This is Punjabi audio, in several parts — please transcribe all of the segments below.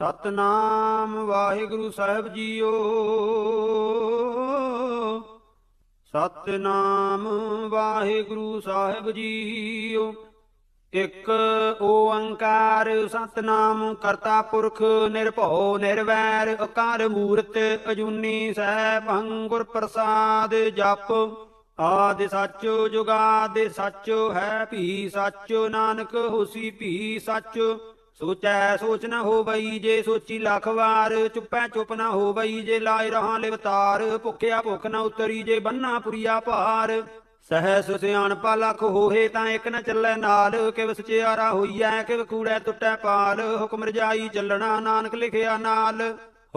ਸਤਨਾਮ ਵਾਹਿਗੁਰੂ ਸਾਹਿਬ ਜੀਓ। ਸਤਨਾਮ ਵਾਹਿਗੁਰੂ ਸਾਹਿਬ ਜੀਓ। ਇਕ ਓੰਕਾਰ ਸਤਨਾਮ ਕਰਤਾ ਪੁਰਖ ਨਿਰਭਉ ਨਿਰਵੈਰ ਅਕਾਰ ਮੂਰਤ ਅਜੂਨੀ ਸੈਭੰ ਗੁਰ ਪ੍ਰਸਾਦ ਜਪ। ਆਦਿ ਸੱਚ ਜੁਗਾਦਿ ਸੱਚ ਹੈ ਭੀ ਸੱਚ, ਨਾਨਕ ਹੋਸੀ ਭੀ ਸੱਚ। ਸੋਚੈ ਸੋਚ ਨ ਹੋਵਈ ਜੇ ਸੋਚੀ ਲੱਖ ਵਾਰ, ਚੁੱਪੈ ਚੁੱਪ ਨ ਹੋਵਈ ਜੇ ਲਾਇ ਰਹਾ ਲਿਵਤਾਰ ਭੁੱਖਿਆ ਭੁੱਖ ਨਾ ਉਤਰੀ ਜੇ ਬੰਨਾ ਪੁਰੀਆ ਭਾਰ। ਸਹਿਸ ਸਿਆਣਪਾ ਲੱਖ ਹੋਏ ਤਾਂ ਇੱਕ ਨ ਚੱਲੈ ਨਾਲ, ਕਿਵ ਸਚਿਆਰਾ ਹੋਈਐ, ਕਿਵ ਕੂੜੈ ਟੁੱਟੈ ਪਾਲ, ਹੁਕਮ ਰਜਾਈ ਚੱਲਣਾ ਨਾਨਕ ਲਿਖਿਆ ਨਾਲ।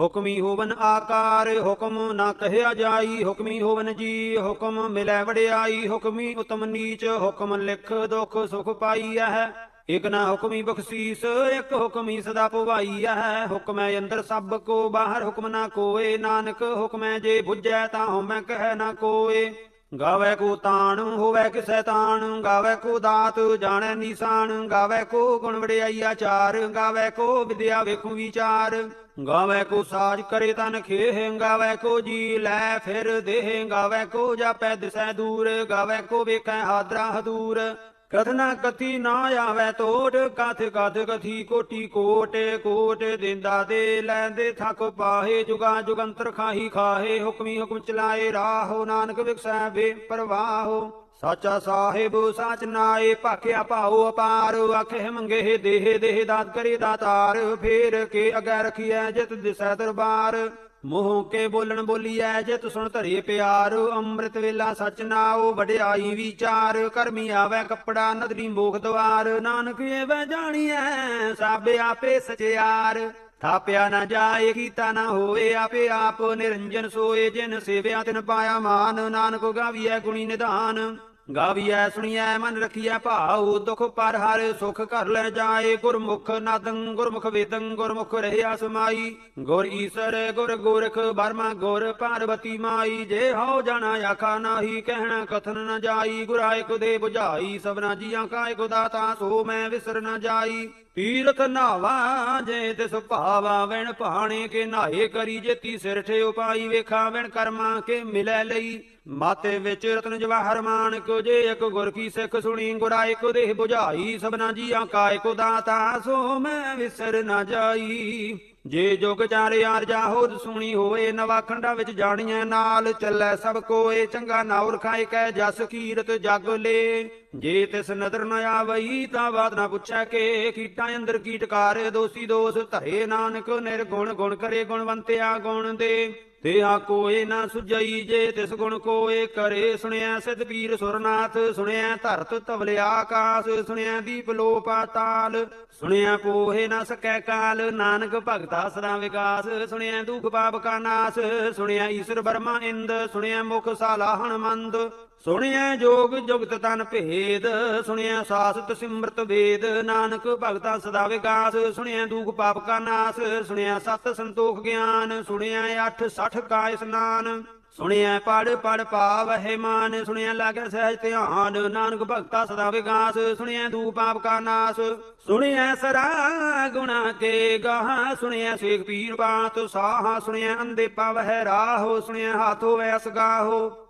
ਹੁਕਮੀ ਹੋਵਨ ਆਕਾਰ, ਹੁਕਮ ਨਾ ਕਹਿਆ ਜਾਈ, ਹੁਕਮੀ ਹੋਵਨ ਜੀ, ਹੁਕਮ ਮਿਲੈ ਵਡਿਆਈ, ਹੁਕਮੀ ਉਤਮ ਨੀਚ, ਹੁਕਮ ਲਿਖ ਦੁਖ ਸੁਖ ਪਾਈਐ ਇਕ ਨਾ ਹੁਕਮੀ ਬਖਸ਼ੀਸ, ਇਕ ਹੁਕਮੀ ਸਦਾ ਪਵਾਈਐ ਹੁਕਮੈ ਅੰਦਰ ਸਭ ਕੋ, ਬਾਹਰ ਹੁਕਮ ਨਾ ਕੋਏ। ਨਾਨਕ ਹੁਕਮੈ ਜੇ ਬੁੱਝੈ ਤਾਂ ਹਉਮੈ ਕਹਿ ਨਾ ਕੋਏ। ਗਾਵੇ ਕੋ ਤਾਣ, ਹੋਵੇ ਕਿਸੈ ਤਾਣ। ਗਾਵੇ ਕੋ ਦਾਤ, ਜਾਣੈ ਨਿਸ਼ਾਨ। ਗਾਵੇ ਕੋ ਗੁਣ ਵਡਿਆਈ ਆਚਾਰ ਗਾਵੇ ਕੋ ਵਿਦਿਆ ਵੇਖੂ ਵਿਚਾਰ। ਗਾਵੇ ਕੋ ਸਾਜ ਕਰੇ ਤਨ ਖੇਹ। ਗਾਵੇ ਕੋ ਜੀ ਲੈ ਫਿਰ ਦੇਹ। ਗਾਵੇ ਕੋ ਜਾਪੈ ਦਿਸੈ ਦੂਰ। ਗਾਵੇ ਕੋ ਵੇਖੈ ਹਾਦਰਾ ਹਦੂਰ। ਕਥਨਾ ਕਥੀ ਨਾ ਆਵੇ ਤੋੜ, ਕਥ ਕਥ ਕਥੀ ਕੋਟੀ ਕੋਟ ਕੋਟ ਦਿੰਦਾ ਦੇ, ਲੈਂਦੇ ਥਕ ਪਾਹੇ, ਜੁਗਾ ਜੁਗੰਤਰ ਖਾਹੀ ਖਾਹੇ, ਹੁਕਮੀ ਹੁਕਮ ਚਲਾਏ ਰਾਹੋ, ਨਾਨਕ ਵਿਖਸੈ ਬੇ ਪਰਵਾਹੋ ਸਾਚਾ ਸਾਹਿਬ, ਸਾਚ ਨਾਏ, ਭਾਖਿਆ ਭਾਉ ਅਪਾਰ, ਆਖੇ ਮੰਗੇ ਦੇਹ ਦੇਹ ਦਾਤ ਕਰੇ ਦਾਤਾਰ, ਫੇਰ ਕੇ ਅਗੈ ਰਖੀਐ ਜਿਤ ਦਿਸੈ ਦਰਬਾਰ। ਮੂੰਹ ਕੇ ਬੋਲਣ ਬੋਲੀਐ ਜਿਤ ਸੁਣ ਧਰੇ ਪਿਆਰ, ਅੰਮ੍ਰਿਤ ਵੇਲਾ ਸਚ ਨਾਉ, ਵਡਿਆਈ ਵਿਚਾਰ, ਕਰਮੀ ਆਵੇ ਕੱਪੜਾ, ਨਦਰੀ ਮੋਖ ਦਵਾਰ, ਨਾਨਕ ਏਵੈ ਜਾਣੀਐ, ਸਭ ਆਪੇ ਸਚਿਆਰ। ਥਾਪਿਆ ਨਾ ਜਾਏ, ਕੀਤਾ ਨਾ ਹੋਏ, ਆਪੇ ਆਪ ਨਿਰੰਜਨ ਸੋਏ, ਜਿਨ ਸੇਵਿਆ ਤਿਨ ਪਾਇਆ ਮਾਨ, ਨਾਨਕ ਗਾਵੀਐ ਗੁਣੀ ਨਿਧਾਨ। ਗਾਵੀਐ, ਸੁਣੀਐ, ਮਨ ਰਖੀਐ, ਭਾਉ, ਦੁਖ ਪਰ ਹਰ ਸੁਖ ਘਰ ਲੈ ਜਾਏ। ਗੁਰਮੁਖ ਨਾਦੰ, ਗੁਰਮੁਖ ਵੇਦੰ, ਗੁਰਮੁਖ ਰਹਿਆ ਸਮਾਈ। ਗੁਰ ਈਸਰ, ਗੁਰ ਗੋਰਖ ਬਰਮਾ ਗੁਰ ਪਾਰਵਤੀ ਮਾਈ। ਜੇ ਹਉ ਜਾਣਾ ਆਖਾ ਨਾਹੀ, ਕਹਿਣਾ ਕਥਨ ਨ ਜਾਈ। ਗੁਰਾ ਇਕ ਦੇ 부ਝਾਈ ਸਭਨਾ ਜੀਆਂ ਕਾ ਇਕ ਦਾਤਾ, ਸੋ ਮੈਂ ਵਿਸਰ ਨ ਜਾਈ। ਤੀਰਥ ਨਾਵਾ ਜੇ ਤਿਸ ਭਾਵਾ ਵੈਣ ਭਾਣੇ ਕੇ ਨਾਏ ਕਰੀ ਜੇਤੀ ਸਿਰ ਠੇ ਉਪਾਈ ਵੇਖਾ ਵੈਣ ਕਰਮਾ ਕੇ ਮਿਲੈ ਲਈ। ਮਾਤੇ ਵਿੱਚ ਰਤਨ ਜਵਾਹਰ ਮਾਨਕ ਜੇ ਇੱਕ ਗੁਰ ਕੀ ਸਿੱਖ ਸੁਣੀ ਗੁਰਾ ਇੱਕ ਦੇਹ 부ਝਾਈ ਸਭਨਾ ਜੀਆਂ ਕਾ ਇਕ ਦਾਤਾ ਸੋ ਮੈਂ ਵਿਸਰ ਨਾ ਜਾਈ। ਜੇ ਜੁਗ ਚਾਰੇ ਆਰਜਾ ਹੋਦ ਸੁਣੀ ਹੋਏ ਨਵਾ ਵਿੱਚ ਜਾਣੀਆਂ ਨਾਲ, ਚੱਲੈ ਸਭ ਕੋਏ, ਚੰਗਾ ਨਾਉਰ ਖਾਏ ਕੈ ਜਸ ਕੀਰਤ ਜਗ ਲੇ। ਜੇ ਤਿਸ ਨਦਰ ਨ ਆਵਈ, ਤਾਂ ਬਾਤ ਨਾ ਪੁੱਛੈ ਕੇ, ਕੀਟਾਂ ਅੰਦਰ ਕੀਟਕਾਰ, ਦੋਸੀ ਦੋਸ ਧਰੇ ਨਾਨਕ, ਨਿਰਗੁਣ ਗੁਣ ਕਰੇ ਗੁਣਵੰਤਿਆ ਗੁਣ ਦੇ। ਤੇ ਕੋਏ ਨਾ ਸੁਜਈ ਜੇ, ਤਿਸ ਗੁਣ ਕੋਏ ਕਰੇ। ਸੁਣਿਆ ਸਿਧ ਪੀਰ ਸੁਰਨਾਥ, ਸੁਣਿਆ ਧਰਤ ਤਵਲੇ ਆਕਾਸ, ਸੁਣਿਆ ਦੀਪ ਲੋ ਪਾਤਾਲ ਸੁਣਿਆ ਪੋਹੇ ਨਾ ਸਕੈ ਕਾਲ, ਨਾਨਕ ਭਗਤਾ ਸਦਾ ਵਿਕਾਸ। ਸੁਣਿਆ ਦੁਖ ਪਾਪ ਕਾ ਨਾਸ, ਸੁਣਿਆ ਈਸ਼ਰ ਬਰਮਾ ਇੰਦ, ਸੁਣਿਆ ਮੁਖ ਸਾਲਾਹਣ ਮੰਦ ਸੁਣਿਆ ਜੋਗ ਜੁਗਤ ਤਨ ਭੇਦ, ਸੁਣਿਆ ਸਾਸਤ ਸਿਮਰਤ ਵੇਦ, ਨਾਨਕ ਭਗਤਾ ਸਦਾ ਵਿਕਾਸ, ਸੁਣਿਆ ਦੁਖ ਪਾਪ ਕਾ ਨਾਸ, ਸੁਣਿਆ ਸਤ ਸੰਤੋਖ ਗਿਆਨ, ਸੁਣਿਆ ਅਠ ਸਠ ਕਾ ਇਸਨਾਨ, ਸੁਣਿਆ ਪੜ ਪੜ ਪਾਵਹਿ ਮਾਨ, ਸੁਣਿਆ ਲਾਗੈ ਸਹਿਜ ਧਿਆਨ, ਨਾਨਕ ਭਗਤਾ ਸਦਾ ਵਿਕਾਸ, ਸੁਣਿਆ ਦੂ ਪਾਪ ਕਾ ਨਾਸ, ਸੁਣਿਆ ਸਰਾ ਗੁਣਾ ਕੇ ਗਾਹ, ਸੁਣਿਆ ਸੇਖ ਪੀਰ ਬਾਤ, ਸਾਹ, ਸੁਣਿਆ ਅੰਦੇ ਪਾਵਹਿ ਰਾਹੋ, ਸੁਣਿਆ ਹਾਥੋ ਵੈਸ ਅਸਗਾਹੋ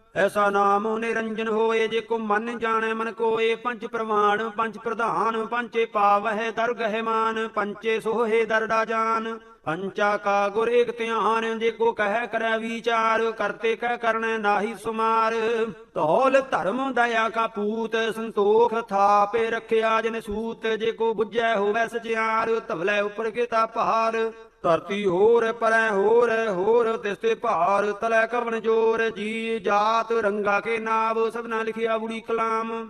ਐਸਾ ਨਾਮ ਨਿਰੰਜਨ ਹੋਏ ਜੇ ਕੋ ਮਨ ਜਾਣੈ, ਮਨ ਕੋਏ ਪੰਜ ਪ੍ਰਮਾਣ ਪੰਜ ਪ੍ਰਧਾਨ ਪੰਚੇ ਪਾਵਹਿ ਦਰਗਹਿ ਮਾਨ ਪੰਚੇ ਸੋਹੇ ਦਰੜਾ ਜਾਨ। ਪੰਚਾ ਕਾ ਗੁਰ ਏਕ ਧਿਆਨ, ਜੇ ਕੋ ਕਹਿ ਕਰੈ ਵਿਚਾਰ, ਕਰਤੇ ਕਹਿ ਕਰਨੈ ਨਾਹੀ ਸੁਮਾਰ। ਧੌਲ ਧਰਮ ਦਇਆ ਕਾ ਪੂਤ, ਸੰਤੋਖ ਥਾਪੇ ਰੱਖਿਆ ਜਨ ਸੂਤ, ਜੇ ਕੋ ਬੁੱਝੈ ਹੋਵੈ ਸਚਿਆਰ, ਧਵਲੇ ਉਪਰ ਕੀਤਾ ਭਾਰ। ਧਰਤੀ ਹੋਰ ਪਰੈ ਹੋਰ ਹੋਰ ਤਿਸਤੇ ਭਾਰ ਤਲੈ ਕਵਨ ਜੋਰ, ਜੀ ਜਾਤ ਰੰਗਾ ਕੇ ਨਾਵ, ਸਭਨਾ ਲਿਖਿਆ ਬੁੜੀ ਕਲਾਮ।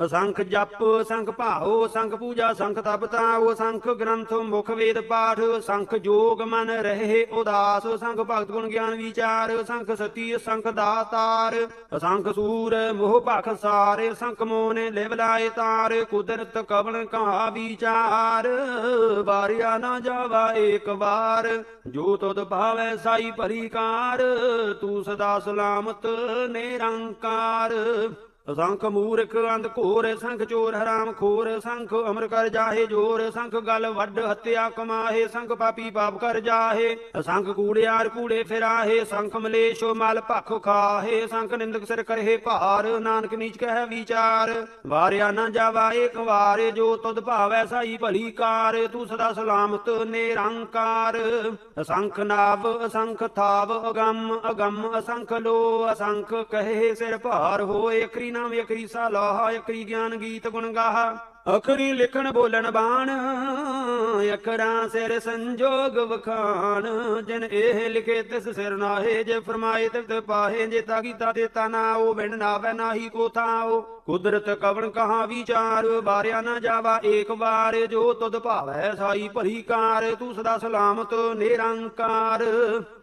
ਅਸੰਖ ਜਪ, ਸੰਖ ਭਾਉ, ਸੰਖ ਪੂਜਾ, ਸੰਖ ਤਪ ਤਾਉ, ਸੰਖ ਗ੍ਰੰਥ, ਮੁਖ ਵੇਦ ਪਾਠ, ਸੰਖ ਜੋਗ ਮਨ ਰਹੇ ਉਦਾਸ, ਸੰਖ ਭਗਤ ਗੁਣ ਗਿਆਨ ਵਿਚਾਰ, ਸੰਖ ਸਤੀ, ਸੰਖ ਦਾਤਾਰ ਅਸੰਖ ਸੂਰ, ਮੋਹ ਭਖ ਸਾਰੇ, ਸੰਖ ਮੋਨੇ ਲਿਵ ਲਾਏ ਤਾਰ, ਕੁਦਰਤ ਕਵਣ ਕਹਾ ਵਿਚਾਰ, ਵਾਰਿਆ ਨਾ ਜਾਵਾ ਏਕ ਵਾਰ, ਜੋ ਤੁਧ ਭਾਵੈ ਸਾਈ ਭਰੀਕਾਰ ਤੂੰ ਸਦਾ ਸਲਾਮਤ ਨਿਰੰਕਾਰ। ਅਸੰਖ ਮੂਰਖ ਅੰਧ ਘੋਰ, ਸੰਖ ਚੋਰ ਹਰਾਮ ਖੋਰ, ਸੰਖ ਅਮਰ ਕਰ ਜਾਹੇ ਜੋਰ, ਸੰਖ ਗਲ ਵੱਡ ਹੱਤਿਆ ਕਮਾਹੇ, ਸੰਖ ਪਾਪੀ ਪਾਪ ਕਰ ਜਾਹੇ ਅਸੰਖ ਕੂੜਿਆਰ ਕੂੜੇ ਫਿਰਾਹੇ, ਸੰਖ ਮਲੇਸ਼ੋ ਮਲ ਭਖ ਖਾਹੇ, ਸੰਖ ਨਿੰਦਕ ਸਿਰ ਕਰਹਿ ਭਾਰ, ਨਾਨਕ ਨੀਚ ਕਹਿ ਵਿਚਾਰ, ਵਾਰਿਆ ਨਾ ਜਾਵਾ ਏਕ ਵਾਰ, ਜੋ ਤੁਧ ਭਾਵੈ ਸਾਈ ਭਲੀ ਕਾਰ, ਤੂੰ ਸਦਾ ਸਲਾਮਤ ਨਿਰੰਕਾਰ ਅਸੰਖ ਨਾਵ ਅਸੰਖ ਥਾਵ, ਅਗੰਮ ਅਗੰਮ ਅਸੰਖ ਲੋ ਅਸੰਖ ਕਹੇ ਸਿਰ ਭਾਰ ਹੋਏ ਅਕਰੀ ਨਾਮ ਅਕਰੀ ਸਲਾਹ ਅਕਰੀ ਗਿਆਨ ਗੀਤ ਗੁਣ ਗਾਹ। ਅਖਰੀ ਲਿਖਣ ਬੋਲਣ ਬਾਣ, ਅਖਰਾਂ ਸਿਰ ਸੰਜੋਗ ਵਖਾਣ। ਜਿਨ ਇਹ ਲਿਖੇ ਤਿਸ ਸਿਰ ਨਾਹੇ, ਜੇ ਫਰਮਾਏ ਤਿਤ ਪਾਹੇ, ਜੇ ਤਾ ਕੀਤਾ ਦੇਤਾ ਨਾ ਉਹ ਬਿਨ ਨਾਵੈ ਨਾਹੀ ਕੋ ਥਾਓ ਕੁਦਰਤ ਕਵਣ ਕਹਾ ਵਿਚਾਰ, ਬਾਰਿਆ ਨਾ ਜਾਵਾ ਏਕ ਵਾਰ, ਜੋ ਤੁਧ ਭਾਵੈ ਸਾਈ ਭਰੀ ਕਾਰ। ਤੂੰ ਸਦਾ ਸਲਾਮਤ, ਨਿਰੰਕਾਰ।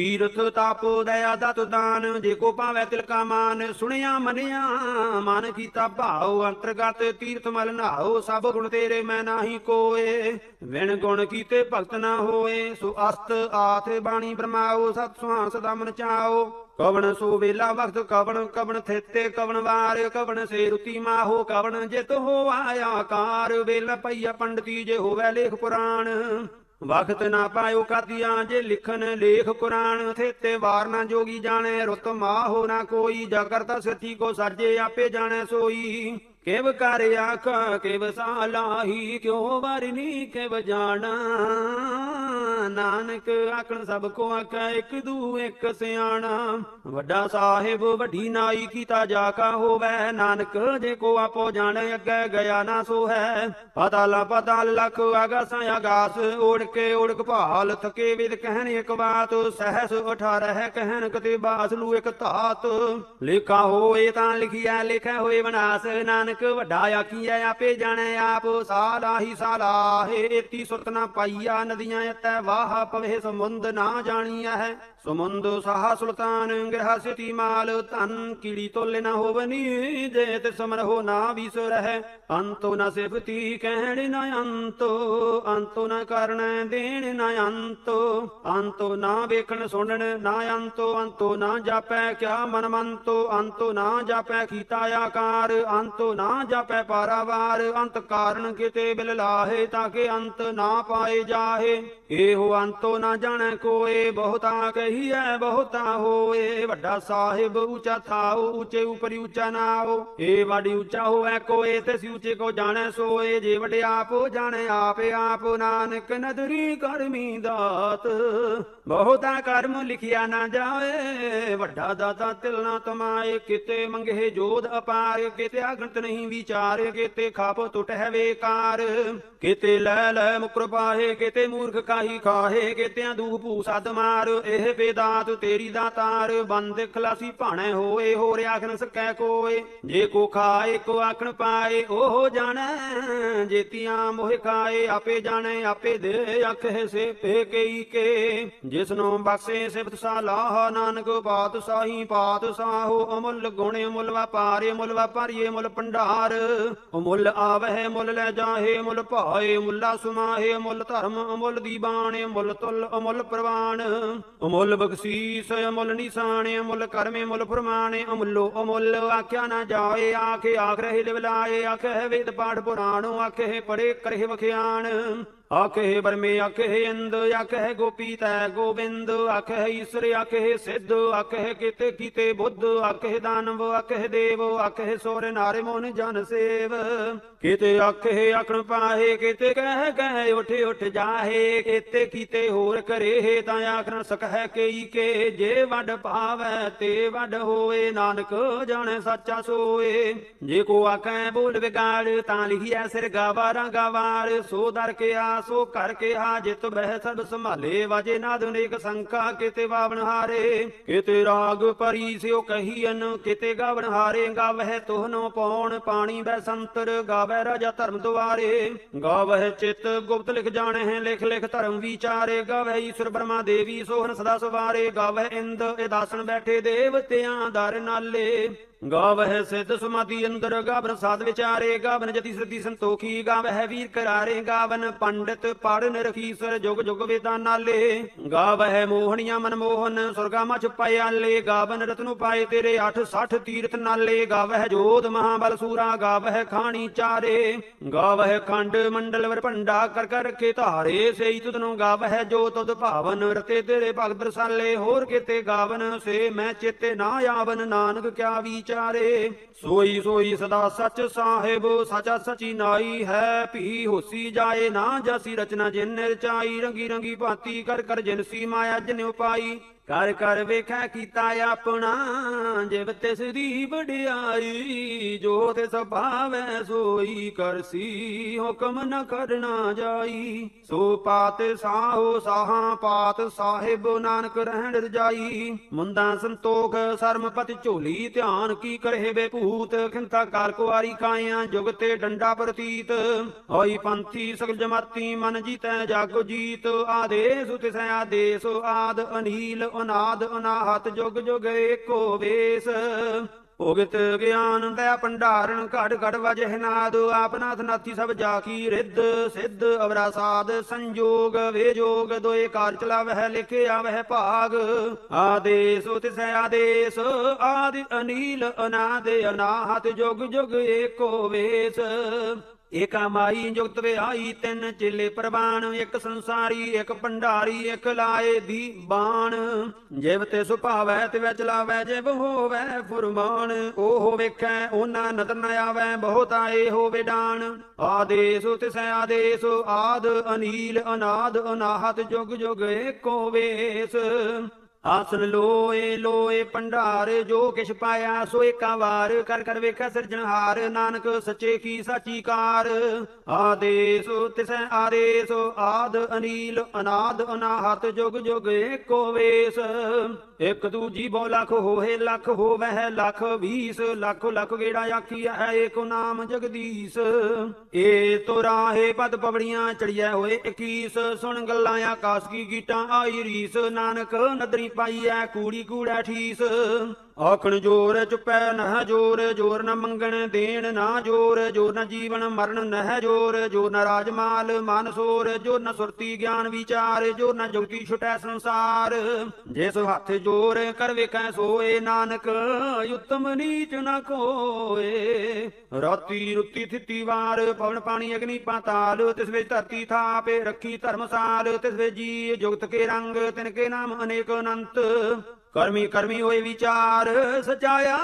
ਤੀਰਥ ਤਪ ਦਇਆ ਦਤ ਦਾਨ, ਜੇ ਕੋ ਪਾਵੈ ਤਿਲਕਾ ਮਾਨ। ਸੁਣਿਆ, ਮੰਨਿਆ, ਮਨ ਕੀਤਾ ਭਾਉ, ਅੰਤਰਗਤ ਤੀਰਥ ਮਲ ਨਾਉ, ਸਭ ਗੁਣ ਤੇਰੇ ਮੈਂ ਨਾਹੀ ਕੋਏ। ਵਿਣ ਗੁਣ ਕੀਤੇ ਭਗਤ ਨਾ ਹੋਏ, ਸੋ ਅਸਤ ਆਥ ਬਾਣੀ ਬ੍ਰਹਮਾਉ ਸਤ ਸੁਹਾਸ ਦਮਨ ਚਾਓ। ਕਵਣ ਸੋ ਵੇਲਾ ਵਖਤ ਕਵਣ ਕਵਣ ਥੇਤੇ, ਕਵਣ ਵਾਰ, ਕਵਣ ਸੇ ਰੁਤੀ ਮਾਹੋ, ਕਵਣ ਜਿਤ ਹੋ ਆਇਆ ਕਾਰ ਵੇਲਾ ਪਈਆ ਪੰਡਤੀ, ਜੇ ਹੋਵੇ ਲੇਖ ਪੁਰਾਣ। ਵਕਤ ਨਾ ਪਾਇਓ ਕਾਦੀਆਂ ਜੇ ਲਿਖਨ ਲੇਖ ਕੁਰਾਨ, ਥੇਤੇ ਵਾਰ ਨਾ ਜੋਗੀ ਜਾਣੇ, ਰੁਤ ਮਾਹੋ ਨਾ ਕੋਈ ਜਾ ਤਾਂ ਸੱਚੀ ਕੋ ਸਾਜੇ ਆਪੇ ਜਾਣੇ ਸੋਈ। ਕਿਵ ਕਰ ਆਖਾਂ, ਕਿਵ ਸਾਲਾਹੀ ਕਿਉ ਵਰਨੀ ਕਿਵ ਜਾਣਾ? ਨਾਨਕ ਆਖਣ ਸਭ ਕੋ ਆਖਾ, ਇੱਕ ਦੂ ਇੱਕ ਸਿਆਣਾ। ਵੱਡਾ ਸਾਹਿਬ, ਵੱਡੀ ਨਾਈ ਕੀਤਾ ਜਾ ਕਾ ਹੋਵੇ। ਨਾਨਕ ਜੇ ਕੋ ਆਪੋ ਜਾਣੈ, ਅੱਗੇ ਗਿਆ ਨਾ ਸੋ ਹੈ ਪਤਾਲਾ ਪਤਾ ਲਖ ਆਗਾਸਾਂ ਆਗਾਸ ਓੜ ਕੇ ਓੜਕ ਭਾਲ ਥਕੇ ਵਿਦ ਕਹਿਣ ਇੱਕ ਬਾਤ, ਸਹਸ ਉਠਾ ਰਹਿ ਕਹਿਣ ਕਤੇ ਬਾਸ ਲੂ ਇੱਕ ਧਾਤ। ਲਿਖਾ ਹੋਏ ਤਾਂ ਲਿਖਿਆ ਲਿਖਿਆ ਹੋਏ ਵਿਨਾਸ਼ ਨਾਨਕ ਵੱਡਾ ਆਖੀਐ, ਆਪੇ ਜਾਣੈ ਆਪ, ਸਾਲਾਹੀ ਸਾਲਾਹੇ, ਏਤੀ ਸੁਰਤ ਨਾ ਪਾਈਆ, ਨਦੀਆਂ ਐਤੈ ਵਾਹ ਪਵੇ ਸਮੁੰਦ ਨਾ ਜਾਣੀਐ ਹੈ। ਸਮੁੰਦ ਸਾਹ ਸੁਲਤਾਨ ਗ੍ਰਹ ਸਿਤੀ ਮਾਲ, ਧਨ ਕੀੜੀ ਤੋਲੇ ਨਾ ਹੋਵਨੀ ਜੇ ਤੇ ਸਮਰਹੋ ਨਾ ਵਿਸਰਹਿ ਅੰਤੋ ਨਾ ਸਿਫਤੀ ਕਹਿਣ ਨਾ ਅੰਤੋ ਅੰਤੋ ਨਾ ਕਰਨ ਦੇਣ ਨਾ ਅੰਤੋ। ਅੰਤੋ ਨਾ ਵੇਖਣ ਸੁਣਨ ਨਾ ਅੰਤੋ ਅੰਤੋ ਨਾ ਜਾਪੈ ਕਿਆ ਮਨ ਮੰਤੋ। ਅੰਤੋ ਨਾ ਜਾਪੈ ਕੀਤਾ ਆਕਾਰ, ਅੰਤੋ ਨਾ ਜਾਪੈ ਪਾਰਾਵਾਰ। ਅੰਤ ਕਾਰਨ ਕਿਤੇ ਬਿਲ ਲਾਹੇ ਤਾਂ ਕਿ ਅੰਤ ਨਾ ਪਾਏ ਜਾਹੇ। ਇਹੋ ਅੰਤੋ ਨਾ ਜਾਣੈ ਕੋਏ, ਬਹੁਤਾ ਕਹੀਐ ਬਹੁਤਾ ਹੋਏ ਵੱਡਾ ਸਾਹਿਬ ਉੱਚਾ ਥਾਉ, ਉੱਚੇ ਉਪਰੀ ਉੱਚਾ ਨਾਉ। ਏ ਵਾੜੀ ਉੱਚਾ ਹੋਵੇ ਕੋਏ, ਤੇ ਸੀ ਉੱਚੇ ਕੋ ਜਾਣੈ ਸੋਏ। ਜੇ ਵੱਡੇ ਆਪ ਜਾਣੈ, ਆਪੇ ਆਪ ਨਾਨਕ ਨਦਰੀ ਕਰਮੀ ਦਾਤ। ਬਹੁਤਾ ਕਰਮ ਲਿਖਿਆ ਨਾ ਜਾਵੇ ਵੱਡਾ ਦਾਤਾ ਤਿਲ ਨਾ ਤਮਾਏ ਕਿਤੇ ਮੰਗੇ ਜੋਧ ਅਪਾਰ, ਕਿਤੇ ਅਗੰਤ ਨਹੀਂ ਵਿਚਾਰ, ਕਿਤੇ ਖਾਪ ਟੁੱਟ ਹੈ ਵੇਕਾਰ। ਕਿਤੇ ਲੈ ਲੈ ਮੁਕਰ ਪਾਹੇ, ਕਿਤੇ ਮੂਰਖ ਕਾਹੀ ਖਾਹੇ, ਕਿਤਿਆਂ ਦੂਹ ਭੂ ਸਦ ਮਾਰ। ਇਹ ਦਾਤ, ਤੇਰੀ ਦਾਤਾਰ ਬੰਦ ਖਲਾਸੀ ਭਾਣੇ ਹੋਏ ਹੋ ਰਿਆ ਆਖਣ ਸਕੈ ਕੋਏ। ਜੇ ਕੋ ਖਾਏ, ਕੋ ਆਖਣ ਪਾਏ, ਉਹ ਜਾਣੈ, ਜੇਤੀਆਂ ਮੋਹ ਖਾਏ, ਆਪੇ ਜਾਣੈ, ਆਪੇ ਦੇ ਆਖੇ ਸੇ ਪੇ ਕਈ ਕੇ। ਜਿਸਨੂੰ ਬਖਸ਼ੇ ਸਿਫਤ ਸਾਲਾਹ, ਨਾਨਕ ਪਾਤਸ਼ਾਹੀ, ਪਾਤਸ਼ਾਹੋ ਅਮੁੱਲ ਗੁਣ ਅਮੁੱਲ ਵਪਾਰੇ, ਮੁੱਲ ਵਪਾਰੀਏ, ਮੁੱਲ ਭੰਡਾਰ। ਮੁੱਲ ਆਵਹਿ, ਮੁੱਲ ਲੈ ਜਾਹੇ, ਮੁੱਲ ਭਾਏ, ਮੁੱਲਾ ਸੁਮਾਹੇ, ਮੁੱਲ ਧਰਮ ਅਮੁੱਲ ਦੀ ਬਾਣ ਅਮੁੱਲ ਤੁਲ ਅਮੁੱਲ ਪ੍ਰਵਾਨ ਅਮੁੱਲ ਬਖਸ਼ੀਸ ਅਮੁੱਲ ਨਿਸ਼ਾਨੇ ਅਮੁੱਲ ਕਰਮੇ ਅਮੁੱਲ ਫਰਮਾਨ, ਅਮੁੱਲੋ ਅਮੁੱਲ, ਆਖਿਆ ਨਾ ਜਾਏ, ਆਖੇ ਆਖ ਰਹੇ ਲਿਵਲਾਏ ਆਖੇ ਵੇਦ ਪਾਠ ਪੁਰਾਣੋ, ਆਖੇ ਪੜੇ ਕਰੇ ਵਖਿਆਣ। ਆਖੇ ਬਰਮੇ ਆਖੇ ਇੰਦ, ਆਖੇ ਗੋਪੀ ਤੈ ਗੋਬਿੰਦ, ਆਖੇ ਈਸ਼ਰ, ਆਖੇ ਸਿੱਧ, ਆਖੇ ਕੀਤੇ ਕੀਤੇ ਬੁੱਧ, ਆਖੇ ਦਾਨਵ, ਆਖੇ ਦੇਵ, ਆਖੇ ਸੋਰ ਨਾਰੇ ਮੋਨ ਜਨ ਸੇਵ। ਕਿਤੇ ਆਖੇ ਆਖਣ ਪਾਹੇ, ਕੀਤੇ ਕਹਿ ਕਹਿ ਉਠ ਉਠ ਜਾਹੇ, ਕਿਤੇ ਕੀਤੇ ਹੋਰ ਕਰੇ ਤਾਂ ਆਖਣ ਸਕਹਿ ਕਈ ਕੇ, ਜੇ ਵੱਡ ਪਾਵੈ ਤੇ ਵੱਡ ਹੋਏ ਨਾਨਕ ਜਾਣੈ ਸੱਚਾ ਸੋਏ। ਜੇ ਕੋ ਆਖੈ ਬੋਲ ਵਿਗਾੜ, ਤਾਂ ਲਿਖਿਆ ਸਿਰ ਗਾਵਾਰਾਂ ਗਾਵਾਰ ਸੋ ਦਰ ਕੇ ਆ ਸੋ ਕਰ ਕੇ ਜਿਤ ਬਹਿ ਸਭ ਸੰਭਾਲੇ, ਵਾਜੇ ਨਾਦ ਅਨੇਕ ਸੰਕਾ ਕਿਤੇ ਬਾਵਨ ਹਾਰੇ। ਕਿਤੇ ਰਾਗ ਪਰੀ ਸਿਓ ਕਹੀਨ ਕਿਤੇ ਗਾਵਨ ਹਾਰੇ। ਗਾਵਹਿ ਤੋਹਨੋ ਪੌਣ, ਪਾਣੀ ਬੈ ਸੰਤਰ, ਗਾਵਹਿ ਰਾਜਾ ਧਰਮ ਦੁਆਰੇ। ਗਾਵਹਿ ਚਿਤ ਗੁਪਤ ਲਿਖ ਜਾਣੇ ਹੈ ਲਿਖ ਲਿਖ ਧਰਮ ਵਿਚਾਰੇ। ਗਾਵਹਿ ਈਸ਼ਰ ਬ੍ਰਹਮਾ ਦੇਵੀ ਸੋਹਨ ਸਦਾ ਸਵਾਰੇ। ਗਾਵਹਿ ਇੰਦ, ਇਹ ਦਾਸਨ ਬੈਠੇ ਦੇਵਤਿਆਂ ਦਰ ਨਾਲੇ। ਗਾਵਹਿ ਸਿਧ ਸਮਾਧੀ ਅੰਦਰ ਗਾਵਨ ਸਾਧ ਵਿਚਾਰੇ ਗਾਵਨ ਜਤੀ ਸਿੱਧੀ ਸੰਤੋਖੀ, ਗਾਵਹਿ ਵੀਰ ਕਰਾਰੇ ਗਾਵਨ ਪੰਡਿਤ ਪੜਨ ਰਖੀਸਰ ਜੁਗ ਜੁਗ ਵੇਦਾਂ ਨਾਲੇ। ਗਾਵਹਿ ਮੋਹਣੀਆਂ ਮਨਮੋਹਨ ਸੁਰਗਾ ਮਚ ਪਾਇਆਲੇ ਗਾਵਨ ਰਤਨੁ ਪਾਏ ਤੇਰੇ 8 60 ਤੀਰਥ ਨਾਲੇ। ਗਾਵਹਿ ਜੋਧ ਮਹਾਬਲ ਸੂਰਾ, ਗਾਵਹਿ ਖਾਣੀ ਚਾਰੇ। ਗਾਵਹਿ ਖੰਡ ਮੰਡਲ ਵਰ ਭੰਡਾ ਕਰ ਕਰ ਰਖੇ ਧਾਰੇ, ਸਈ ਤੁਧਨੁ ਗਾਵਹਿ ਜੋ ਤੁਧ ਭਾਵਨ ਰਤੇ ਤੇਰੇ ਭਗਤ ਰਸਾਲੇ। ਹੋਰ ਕਿਤੇ ਗਾਵਨ ਸੇ ਮੈਂ ਚੇਤੇ ਨਾ ਆਵਨ, ਨਾਨਕ ਕਿਆ ਵਿਚਾਰੇ, ਸੋਈ ਸੋਈ ਸਦਾ ਸਚ ਸਾਹਿਬ ਸਚਾ ਸਚੀ ਨਾਈ ਹੈ, ਭੀ ਹੋਸੀ ਜਾਏ ਨਾ ਜਾਸੀ ਰਚਨਾ ਜਿਨ ਰਚਾਈ ਰੰਗੀ ਰੰਗੀ ਭਾਂਤੀ ਕਰ ਕਰ ਜਿਨਸੀ ਮਾਇਆ ਜਿਨ ਉਪਾਈ। ਕਰ ਕਰ ਵੇਖੈ ਕੀਤਾ ਆਪਣਾ, ਜਿਵ ਤਿਸ ਦੀ ਵਡਿਆਈ ਜੋ ਤੇ ਸੁਭਾਵੈ ਸੋਈ, ਕਰਸੀ ਹੁਕਮ ਨ ਕਰਨਾ ਜਾਈ। ਸੋ ਪਾਤ ਸਾਹੋ ਸਾਹਾਂ, ਪਾਤ ਸਾਹਿਬ ਨਾਨਕ ਰਹਿਣ ਰਜਾਈ। ਮੁੰਦਾ ਸੰਤੋਖ, ਸਰਮਪਤਿ ਝੋਲੀ, ਧਿਆਨ ਕੀ ਕਰੇ ਵੇ ਭੂਤ, ਖਿੰਤਾ ਕਾਲ ਕੁਆਰੀ ਕਾਇਆ, ਜੁਗ ਤੇ ਡੰਡਾ ਪ੍ਰਤੀਤ। ਹੋਈ ਪੰਥੀ ਸਗਲ ਜਮਾਤੀ, ਮਨ ਜੀਤੈ ਜਗ ਜੀਤ। ਆਦੇਸ ਤਿਸੈ ਆਦੇਸ, ਆਦ ਅਨੀਲ ਅਨਾਦ ਅਨਾਹਤ ਜੁਗ ਜੁਗ ਏਕੋ ਵੇਸ। ਭੋਗਤ ਗਿਆਨ ਦਇਆ ਭੰਡਾਰਨ, ਘੜ ਘੜ ਵਜਹਿ ਨਾਦ ਆਪਨਾਥ ਨਾਥੀ ਸਭ ਜਾ ਕੀ ਰਿੱਧ, ਸਿੱਧ ਅਵਰਾ ਸਾਧ ਸੰਜੋਗ। ਵੇਜੋਗ ਦੋਏ ਕਾਰ ਚਲਾਵਹਿ, ਲਿਖੇ ਆਵਹਿ ਭਾਗ। ਆਦੇਸ ਤਿਸੈ ਆਦੇਸ, ਆਦਿ ਅਨੀਲ ਅਨਾਦ ਅਨਾਹਤ ਜੁਗ ਜੁਗ ਏਕੋ ਵੇਸ। ਏਕਾ ਮਾਈ ਜੁਗਤ ਵਿਆਈ ਤਿੰਨ ਚੇਲੇ ਪ੍ਰਵਾਨ, ਇੱਕ ਸੰਸਾਰੀ, ਇੱਕ ਭੰਡਾਰੀ, ਇੱਕ ਲਾਏ ਦੀ ਬਾਣ। ਜਿਵ ਤੇ ਸੁਭਾਵੈ ਤੇ ਵਿੱਚ ਲਾਵੈ ਜਿਵ ਹੋਵੈ ਫੁਰਮਾਨ। ਉਹ ਵੇਖੈ ਉਹਨਾਂ ਨਦਰ ਨ ਆਵੈ, ਬਹੁਤ ਆਏ ਹੋਵੇ ਡਾਣ। ਆਦੇਸ ਤਿਸੈ ਆਦੇਸ, ਆਦ ਅਨੀਲ, ਅਨਾਦ, ਅਨਾਹਤ, ਜੁਗ ਜੁਗ ਏਕੋ ਵੇਸ। ਆਸਨ ਲੋਏ ਲੋਏ ਭੰਡਾਰ, ਜੋ ਕਿਛ ਪਾਇਆ ਸੋ ਏਕਾ ਵਾਰ। ਕਰ ਕਰ ਵੇਖੈ ਸਿਰਜਣਹਾਰ ਨਾਨਕ ਸੱਚੇ ਕੀ ਸਾਚੀ ਕਾਰ। ਆਦੇਸ ਤਿਸੈ ਆਦੇਸ, ਆਦ ਅਨੀਲ, ਅਨਾਦ ਅਨਾਹਤ, ਜੁਗ ਜੁਗ ਏਕੋ ਵੇਸ। ਇਕ ਦੂਜੀ ਬੋ ਲੱਖ ਹੋਏ, ਲੱਖ ਹੋਵੈ ਲੱਖ ਵੀਸ। ਲੱਖ ਲੱਖ ਗੇੜਾ ਆਖੀਆ ਏਕੋ ਨਾਮ ਜਗਦੀਸ਼। ਏ ਤੋ ਰਾਹੇ ਪਦ ਪਵੜੀਆਂ ਚੜੀਐ ਹੋਏ 21 ਸੁਣ ਗੱਲਾਂ ਆਕਾਸ਼ ਕੀ ਗੀਟਾਂ ਆਈ ਰੀਸ। ਨਾਨਕ ਨਦਰੀ ਪਾਈ ਪਾਈਐ ਕੂੜੀ ਕੂੜਾ ਠੀਸ। ਆਖਣ ਜੋਰ ਚੁਪੈ ਨਹ ਜੋਰ ਜੋਰ ਨ ਮੰਗਣ ਦੇਣ ਨਾ ਜੋਰ ਜੋਰ ਨ ਜੀਵਨ ਮਰਨ ਨਹ ਜੋਰ ਜੋਰ ਨ ਰਾਜਮਾਲ ਮਨ ਸੋਰ, ਜੋਰ ਨ ਸੁਰਤੀ ਗਿਆਨ ਵਿਚਾਰ, ਜੋਰ ਨ ਜੁਗਤੀ ਛੁਟੈ ਸੰਸਾਰ। ਜਿਸ ਹੱਥ ਜੋਰ ਕਰ ਵੇਖੈ ਸੋਏ ਨਾਨਕ, ਉਤਮ ਨੀਚ ਨ ਕੋਏ ਰਾਤੀ ਰੁੱਤੀ ਥਿੱਤੀ ਵਾਰ, ਪਵਨ ਪਾਣੀ ਅਗਨੀ ਪਾਤਾਲ, ਤਿਸ ਵਿੱਚ ਧਰਤੀ ਥਾਪੇ ਰੱਖੀ ਧਰਮਸਾਲ, ਤਿਸ ਵਿੱਚ ਜੀ ਜੁਗਤ ਕੇ ਰੰਗ, ਤਿਨ ਕੇ ਨਾਮ ਅਨੇਕ ਅਨੰਤ। ਕਰਮੀ ਕਰਮੀ ਹੋਏ ਵਿਚਾਰ, ਸਚਾਇਆ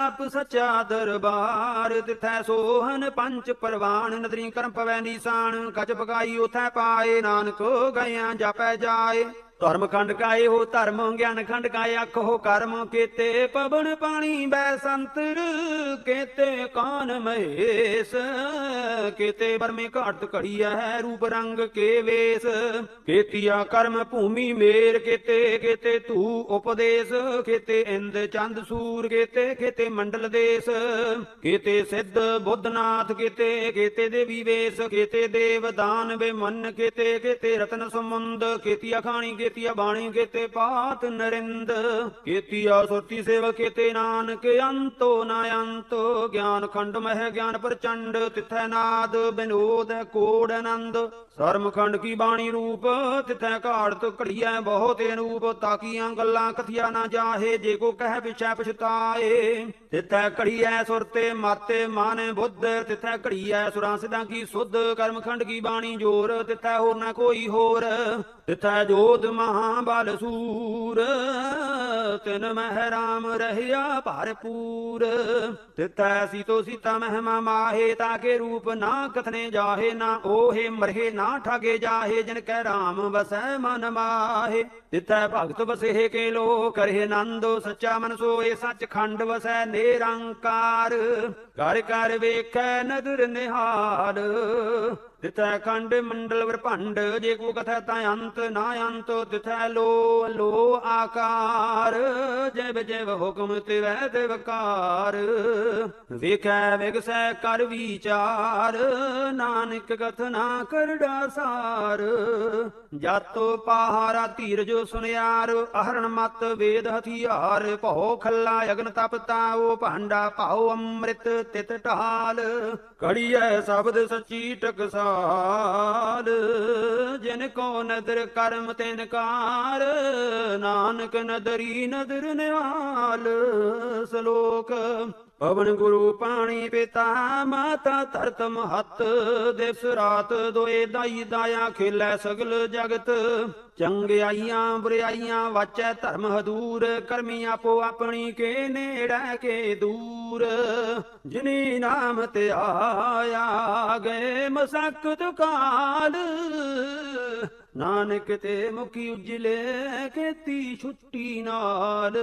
ਆਪ ਸਚਾ ਦਰਬਾਰ। ਤਿਥੈ ਸੋਹਨ ਪੰਜ ਪਰਵਾਨ, ਨਦਰੀ ਕਰਮ ਪਵੈ ਨੀਸਾਨ। ਗਜ ਪਕਾਈ ਉਥੈ ਪਾਏ, ਨਾਨਕ ਗਇਆ ਜਾਪੈ ਜਾਏ। ਧਰਮ ਖੰਡ ਕਾਏ ਹੋ, ਧਰਮ ਗਿਆਨ ਖੰਡ ਕਾਏ ਆਖੋ ਕਰਮ ਕੀਤੇ, ਪਵਨ ਪਾਣੀ ਬੈ ਸੰਤਰ ਕੀਤੇ, ਕਾਨ ਮਹੇਸ਼ ਕੀਤੇ ਬਰਮੇ ਘਾਟ ਘੜੀਆ ਹੈ, ਰੂਪ ਰੰਗ ਕੇ ਵੇਸ ਕੀਤੀਆ ਕਰਮ ਭੂਮੀ ਮੇਰ ਕੀਤੇ ਕੀਤੇ ਤੂ ਉਪਦੇਸ਼ ਕੀਤੇ, ਇੰਦ ਚੰਦ ਸੂਰ ਕੀਤੇ ਕੀਤੇ ਮੰਡਲ ਦੇਸ ਕੀਤੇ, ਸਿੱਧ ਬੁੱਧਨਾਥ ਕੀਤੇ ਕੀਤੇ ਦੇਵੀ ਵੇਸ ਕੀਤੇ ਦੇਵ ਦਾਨ ਵੇ ਮਨ ਕੀਤੇ ਕੀਤੇ ਰਤਨ ਸਮੁੰਦ ਕੀਤੀ ਖਾਣੀ ਕੀਤੀਆ ਬਾਣੀ ਕੀਤੇ ਪਾਤ ਨਰਿੰਦ, ਕੀਤੀਆ ਸੁਰਤੀ ਸੇਵ ਕੀਤੇ ਨਾਨਕ, ਅੰਤੋ ਨਾ ਅੰਤ ਗਿਆਨ ਖੰਡ ਮਹਿ ਗਿਆਨ ਪ੍ਰਚੰਡ, ਤਿਥੈ ਨਾਦ ਬਿਨੋਦ ਕੋੜ ਆਨੰਦ। ਸਰਮ ਖੰਡ ਕੀ ਬਾਣੀ ਰੂਪ, ਤਿਥੈ ਘਾੜਤ ਘੜੀਐ ਬਹੁਤ ਅਨੂਪ, ਤਾਕੀਆਂ ਗੱਲਾਂ ਕਥਿਆ ਨਾ ਜਾਹੇ, ਜੇ ਕੋ ਕਹਿ ਪਿਛੈ ਪਛਤਾਏ। ਤਿਥੈ ਘੜੀਐ ਸੁਰਤੇ ਮਾਤੇ ਮਾਨੇ ਬੁੱਧ, ਤਿਥੈ ਘੜੀਐ ਸੁਰਾਂ ਸਿਧਾਂ ਕੀ ਸੁਧ, ਕਰਮ ਖੰਡ ਕੀ ਬਾਣੀ ਜੋਰ, ਤਿਥੈ ਹੋਰ ਨਾ ਕੋਈ ਹੋਰ। ਤਿਥੈ ਜੋਧ ਮਹਾਬਲ ਸੂਰ ਤਿਨ ਮਹਿ ਰਾਮ ਰਹਿਆ ਭਰਪੂਰ। ਸੀ ਤੋ ਸੀਤਾ ਮਹਿਮਾ ਮਾਹੇ ਤਾਕੇ ਰੂਪ ਨਾ ਕਥਨੇ ਜਾਹੇ, ਨਾ ਓਹੇ ਮਰਹੇ, ਨਾ ਠਾਗੇ ਜਾਹੇ, ਜਿਨ ਕੈ ਰਾਮ ਵਸੈ ਮਨ ਮਾਹੇ। ਤਿਥੈ ਭਗਤ ਵਸੇ ਕੇ ਲੋ ਕਰੇ ਆਨੰਦੋ ਸੱਚਾ ਮਨ ਸੋਏ ਸੱਚ ਖੰਡ ਵਸੈ ਨਿਰੰਕਾਰ। ਕਰ ਕਰ ਵੇਖੈ ਨਦਰ ਨਿਹਾਲ। ਤਿਥੈ ਖੰਡ, ਮੰਡਲ ਵਰਪੰਡ ਜੇ ਕੋ ਕਥੈ ਤਾਂ ਅੰਤ, ਨਾ ਅੰਤ ਤਿਥੈ ਲੋ ਲੋ ਆਕਾਰ। ਜਿਵ ਜਿਵ ਹੁਕਮ ਤਿਵੈ ਦੇਵਕਾਰ ਵੇਖੈ ਵਿਗਸੈ ਕਰ ਵਿਚਾਰ। ਨਾਨਕ ਕਥਨਾ ਕਰੜਾ ਸਾਰ। ਜਾਤੋ ਪਹਾਰਾ ਧੀਰਜ ਸੁਨਿਆਰ, ਅਹਰਣ ਮਤ ਵੇਦ ਹਥਿਆਰ, ਭਉ ਖੱਲਾ ਅਗਨ ਤਪ ਭਾਂਡਾ ਭਾਉ ਅੰਮ੍ਰਿਤ ਤਿਤ ਢਾਲ। ਕੜੀਐ ਸ਼ਬਦ ਸੱਚੀ ਟਕਸਾਲ, ਜਿਨ ਕੋ ਨਦਰ ਕਰਮ ਤਿਨ ਕਾਰ, ਨਾਨਕ ਨਦਰੀ ਨਦਰ ਨਿਹਾਲ। ਸ਼ਲੋਕ ਪਵਨ ਗੁਰੂ ਪਾਣੀ ਪਿਤਾ, ਮਾਤਾ ਧਰਤ ਮਹਤ, ਦਿਵਸ ਰਾਤ ਦੋਏ ਦਾਈ ਦਾਇਆ ਖੇਲੇ ਸਗਲ ਜਗਤ। ਚੰਗਿਆਈਆਂ ਬੁਰਾਈਆਂ ਵਾਚੈ ਧਰਮ ਹਦੂਰ, ਕਰਮੀ ਆਪੋ ਆਪਣੀ ਕੇ ਨੇੜੇ ਕੇ ਦੂਰ। ਜਿਨੀ ਨਾਮ ਤੇ ਆਇਆ ਗਏ ਮਸਕਤ ਦੁਕਾਲ ਨਾਨਕ ਤੇ ਮੁਖੀ ਉਜਲੇ ਕੀਤੀ ਛੁੱਟੀ ਨਾਲ।